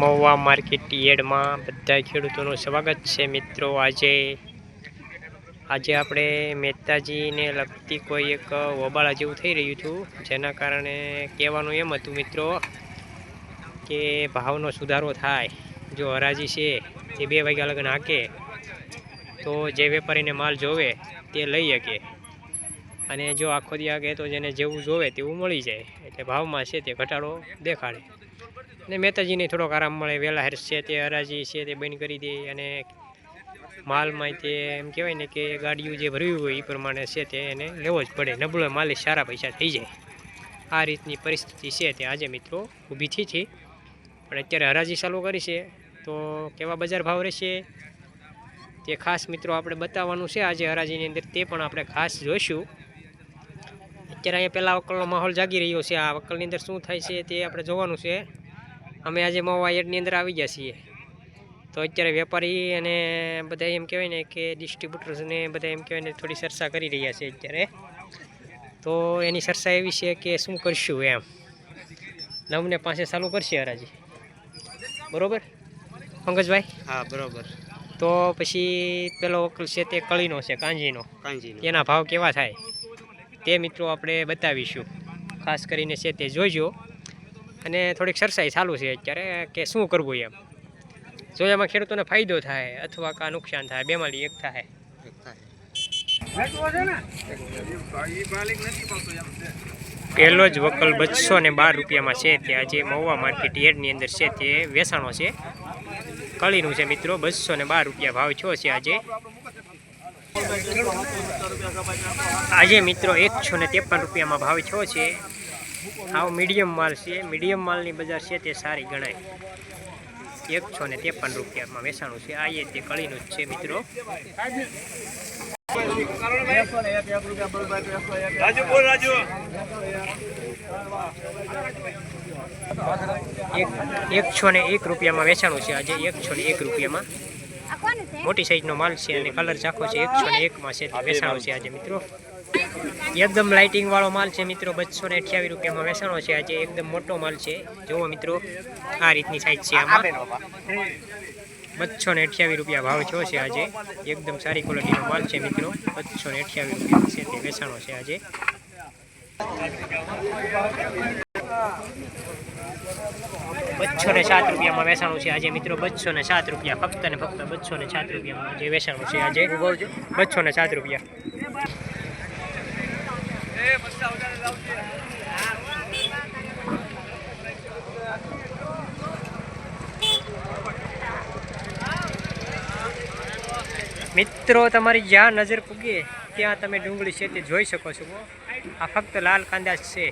Mahuva market યાર્ડમાં બધા ખેડૂતોનું સ્વાગત છે મિત્રો. આજે આજે આપણે મહેતાજીને લગતી કોઈ એક વબાળા જેવું થઈ રહ્યું હતું, જેના કારણે કહેવાનું એમ હતું મિત્રો કે ભાવનો સુધારો થાય. જો હરાજી છે, તે બે વાગ્યા લગ્ન હાકે, તો જે વેપારીને માલ જોવે, તે લઈ શકે. અને જો આખો દી આગે તો જેને જેવું જોવે તેવું મળી જાય. એટલે ભાવમાં છે તે ઘટાડો દેખાડે. ને મહેતાજીને થોડોક આરામ મળે. વહેલા હેર છે તે, હરાજી છે તે બંધ કરી દે અને માલમાં તે એમ કહેવાય ને કે ગાડીઓ જે ભરવી હોય એ પ્રમાણે છે તે એને લેવો જ પડે. નબળો માલ સારા પૈસા થઈ જાય. આ રીતની પરિસ્થિતિ છે તે આજે મિત્રો ઊભી થઈ છે. પણ અત્યારે હરાજી ચાલુ કરી છે. તો કેવા બજાર ભાવ રહેશે? તે ખાસ મિત્રો આપણે બતાવવાનું છે. આજે હરાજીની અંદર તે પણ આપણે ખાસ જોઈશું. અત્યારે અહીંયા પહેલાં વકલનો માહોલ જાગી રહ્યો છે. આ વકલની અંદર શું થાય છે તે આપણે જોવાનું છે. અમે આજે મવા યાર્ડની અંદર આવી ગયા છીએ. તો અત્યારે વેપારી અને બધા એમ કહેવાય ને કે ડિસ્ટ્રીબ્યુટર્સને બધા એમ કહેવાય ને થોડી ચર્ચા કરી રહ્યા છે અત્યારે. તો એની ચર્ચા એવી છે કે શું કરશું એમ. નવને પાસે ચાલુ કરશે હરાજી. બરાબર? પંકજભાઈ? હા બરોબર. તો પછી પેલો વકલ છે તે કળીનો છે કાંજીનો. કાંજી તેના ભાવ કેવા થાય? તે મિત્રો આપણે બતાવીશું. ખાસ કરીને છે તે જોઈજો અને થોડીક સરસાઈ ચાલુ છે અત્યારે કે શું કરવું એમ. જો એમાં ખેડૂતોને ફાયદો થાય અથવા કા નુકસાન થાય બેમાંથી એક થાય. પહેલો જ વકલ બસો ને બાર રૂપિયામાં છે તે આજે મહુવા માર્કેટ યાર્ડની અંદર છે તે વેચાણો છે. કળીનું છે મિત્રો બસો ને બાર રૂપિયા ભાવ છો છે આજે. આજે મિત્રો એકસો ને ત્રેપન રૂપિયામાં ભાવ છો છે. આવો મીડિયમ માલ છે. મીડિયમ માલની બજાર છે તે સારી ગણાય. એકસો ને ત્રેપન રૂપિયામાં વેચાણું છે. આ એ તે કળીનું જ છે મિત્રો. એક એકસો ને એક રૂપિયામાં વેચાણું છે. આજે એકસો ને એક રૂપિયામાં. મોટી સાઈઝનો માલ છે અને કલર ચાખો છે, એકસો ને એકમાં છે તે વેચાણો છે આજે મિત્રો. એકદમ લાઇટિંગ વાળો માલ છે મિત્રો, બસો ને અઠ્યાવીસ રૂપિયામાં વેચાણો છે આજે, એકદમ મોટો માલ છે. જુઓ મિત્રો, આ રીતની સાઈઝ છે આમાં. બસો ને અઠ્યાવીસ રૂપિયા ભાવ થયો છે આજે. એકદમ સારી ક્વોલિટીનો માલ છે મિત્રો, બસો ને અઠ્યાવીસ રૂપિયા છે તે વેચાણો છે આજે. બસો ને સાત રૂપિયામાં વેચાણું છે. આજે મિત્રો બસો ને સાત રૂપિયા, ફક્ત ને ફક્ત બસો ને સાત રૂપિયામાં આજે વેચાણું છે. આજે બસો ને સાત રૂપિયા. મિત્રો, તમારી જ્યાં નજર પૂગે, ત્યાં તમે ડુંગળી છે તે જોઈ શકો છો. આ ફક્ત લાલ કાંદા છે.